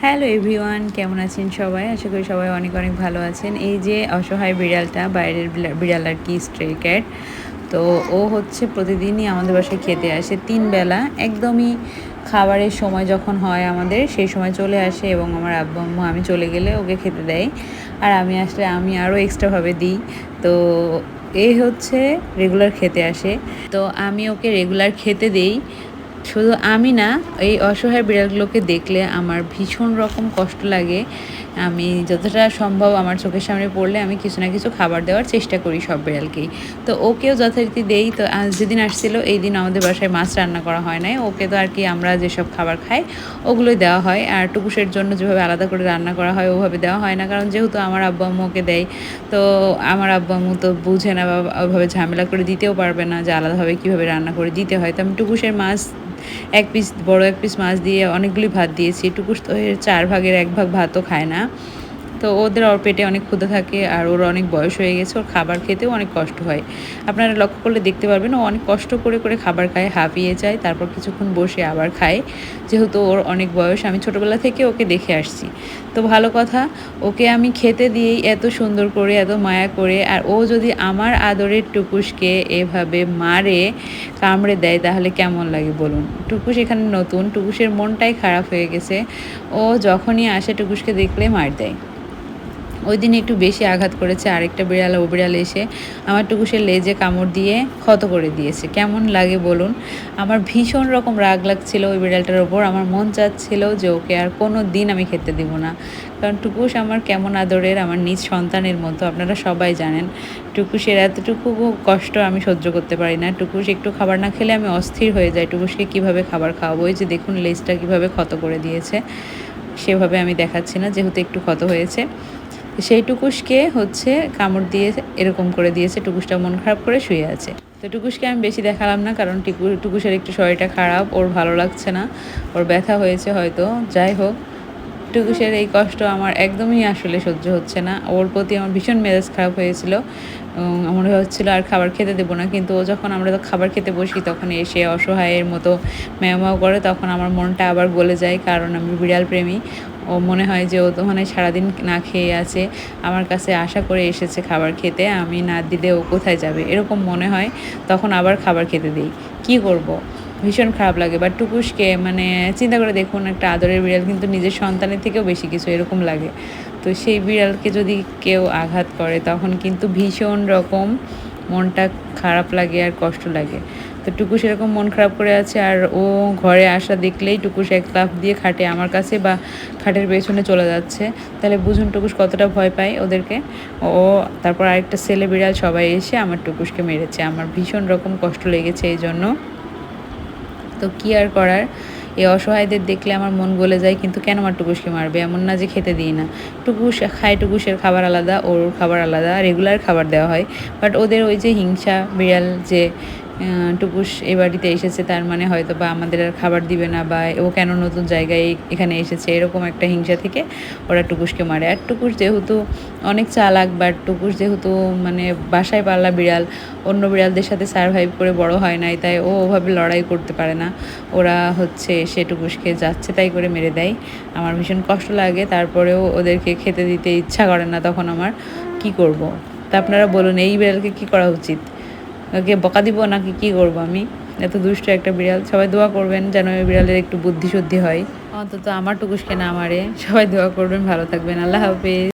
Hello everyone, কেমন আছেন সবাই? আশা করি সবাই অনেক অনেক ভালো আছেন। এই যে অসহায় বিড়ালটা, বাইরের বিড়া- বিড়াল আর কি স্ট্রে ক্যাট তো ও হচ্ছে প্রতিদিনই আমাদের বাসায় খেতে আসে। তিন বেলা একদমই খাবারের সময় যখন হয় আমাদের, সেই সময় চলে আসে এবং আমার আব্বা আম্মু, আমি চলে গেলে ওকে খেতে দেয়। আর আমি আসলে, আমি আরও এক্সট্রাভাবে দিই। তো এ হচ্ছে রেগুলার খেতে আসে। তো আমি ওকে রেগুলার খেতে দেই। শুধু আমি না, এই অসহায় বিড়ালগুলোকে দেখলে আমার ভীষণ রকম কষ্ট লাগে। আমি যতটা সম্ভব আমার চোখের সামনে পড়লে আমি কিছু না কিছু খাবার দেওয়ার চেষ্টা করি সব বিড়ালকেই। তো ওকেও যথারীতি দেই। তো যেদিন আসছিল, এই দিন আমাদের বাসায় মাছ রান্না করা হয় নাই। ওকে তো আর কি আমরা যেসব খাবার খাই, ওগুলোই দেওয়া হয়। আর টুকুসের জন্য যেভাবে আলাদা করে রান্না করা হয়, ওভাবে দেওয়া হয় না। কারণ যেহেতু আমার আব্বা আম্মু ওকে দেয়, তো আমার আব্বা আম্মু তো বুঝে না বা ওভাবে ঝামেলা করে দিতেও পারবে না যে আলাদাভাবে কীভাবে রান্না করে দিতে হয়। তো আমি টুকুসের মাছ এক পিস বড় এক পিস মাছ দিয়ে অনেকগুলি ভাত দিয়েছি। টুকুস তো চার ভাগের এক ভাগ ভাতও খায় না। তো ওদের ওর পেটে অনেক ক্ষুদা থাকে আর ওর অনেক বয়স হয়ে গেছে, ওর খাবার খেতেও অনেক কষ্ট হয়। আপনারা লক্ষ্য করলে দেখতে পারবেন, ও অনেক কষ্ট করে করে খাবার খায়, হাঁপিয়ে যায়, তারপর কিছুক্ষণ বসে আবার খায়। যেহেতু ওর অনেক বয়স, আমি ছোটোবেলা থেকে ওকে দেখে আসছি। তো ভালো কথা, ওকে আমি খেতে দিয়েই এত সুন্দর করে, এত মায়া করে, আর ও যদি আমার আদরের টুকুসকে এভাবে মারে, কামড়ে দেয়, তাহলে কেমন লাগে বলুন? টুকুস এখানে নতুন, টুকুসের মনটাই খারাপ হয়ে গেছে। ও যখনই আসে, টুকুসকে দেখলে মার দেয়। ওই দিন একটু বেশি আঘাত করেছে, আরেকটা বিড়াল, ও বিড়াল এসে আমার টুকুসের লেজে কামড় দিয়ে ক্ষত করে দিয়েছে। কেমন লাগে বলুন? আমার ভীষণ রকম রাগ লাগছিল ওই বিড়ালটার ওপর। আমার মন চাচ্ছিল যে ওকে আর কোনো দিন আমি খেতে দিব না। কারণ টুকুস আমার কেমন আদরের, আমার নিজ সন্তানের মতো, আপনারা সবাই জানেন। টুকুসের এতটুকু কষ্ট আমি সহ্য করতে পারি না। টুকুস একটু খাবার না খেলে আমি অস্থির হয়ে যাই। টুকুসকে কীভাবে খাবার খাওয়াবো? ওই যে দেখুন, লেজটা কীভাবে ক্ষত করে দিয়েছে। সেভাবে আমি দেখাচ্ছি না, যেহেতু একটু ক্ষত হয়েছে। সেই টুকুসকে হচ্ছে কামড় দিয়ে এরকম করে দিয়েছে, টুকুসটা মন খারাপ করে শুয়ে আছে। তো টুকুসকে আমি বেশি দেখালাম না, কারণ টিকু, টুকুসের একটু শরীরটা খারাপ, ওর ভালো লাগছে না, ওর ব্যথা হয়েছে হয়তো, যাই হোক। টুকুসের এই কষ্ট আমার একদমই আসলে সহ্য হচ্ছে না। ওর প্রতি আমার ভীষণ মেজাজ খারাপ হয়েছিল মনে হচ্ছিল আর খাবার খেতে দেবো না, কিন্তু ও যখন আমরা তো খাবার খেতে বসি, তখন এসে অসহায়ের মতো ম্যাও করে, তখন আমার মনটা আবার গলে যায়, কারণ আমি বিড়াল প্রেমী। ও মনে হয় যে ও তো মানে সারাদিন না খেয়ে আছে, আমার কাছে আশা করে এসেছে খাবার খেতে, আমি না দিলে ও কোথায় যাবে? এরকম মনে হয়, তখন আবার খাবার খেতে দিই। কি করব। ভীষণ খারাপ লাগে। বা টুকুসকে মানে চিন্তা করে দেখুন, একটা আদরের বিড়াল কিন্তু নিজের সন্তানের থেকেও বেশি কিছু এরকম লাগে। তো সেই বিড়ালকে যদি কেউ আঘাত করে, তখন কিন্তু ভীষণ রকম মনটা খারাপ লাগে আর কষ্ট লাগে। তো টুকুস এরকম মন খারাপ করে আছে আর ও ঘরে আসা দেখলেই টুকুস এক লাফ দিয়ে খাটে আমার কাছে বা খাটের পেছনে চলে যাচ্ছে। তাহলে বুঝুন টুকুস কতটা ভয় পায় ওদেরকে। ও তারপর আরেকটা ছেলে বিড়াল সবাই এসে আমার টুকুসকে মেরেছে। আমার ভীষণ রকম কষ্ট লেগেছে এই জন্য তো কী আর করার? এই অসহায়দের দেখলে আমার মন গলে যায়, কিন্তু কেন আমার টুকুসকে মারবে? এমন না যে খেতে দিই না। টুকুস খায় টুকুসের খাবার আলাদা, ওর খাবার আলাদা রেগুলার খাবার দেওয়া হয়। বাট ওদের ওই যে হিংসা বিড়াল যে টুকুস এ বাড়িতে এসেছে, তার মানে হয়তো বা আমাদের আর খাবার দিবে না বা ও কেন নতুন জায়গায় এখানে এসেছে, এরকম একটা হিংসা থেকে ওরা টুকুসকে মারে। আর টুকুস যেহেতু অনেক চালাক বা টুকুস যেহেতু মানে বাসায় পাল্লা বিড়াল, অন্য বিড়ালদের সাথে সারভাইভ করে বড় হয় নাই, তাই ও ওভাবে লড়াই করতে পারে না। ওরা হচ্ছে সে টুকুসকে যাচ্ছে তাই করে মেরে দেয়। আমার ভীষণ কষ্ট লাগে, তারপরেও ওদেরকে খেতে দিতে ইচ্ছা করে না তখন আমার। কি করব। তা আপনারা বলুন, এই বিড়ালকে কি করা উচিত? ওকে বকা দিব নাকি কি করব আমি? এত দুষ্ট একটা বিড়াল। সবাই দোয়া করবেন যেন ওই বিড়ালের একটু বুদ্ধি শুদ্ধি হয়। অন্তত আমার টুকুসকে না মারে সবাই দোয়া করবেন, ভালো থাকবেন। আল্লাহ হাফিজ।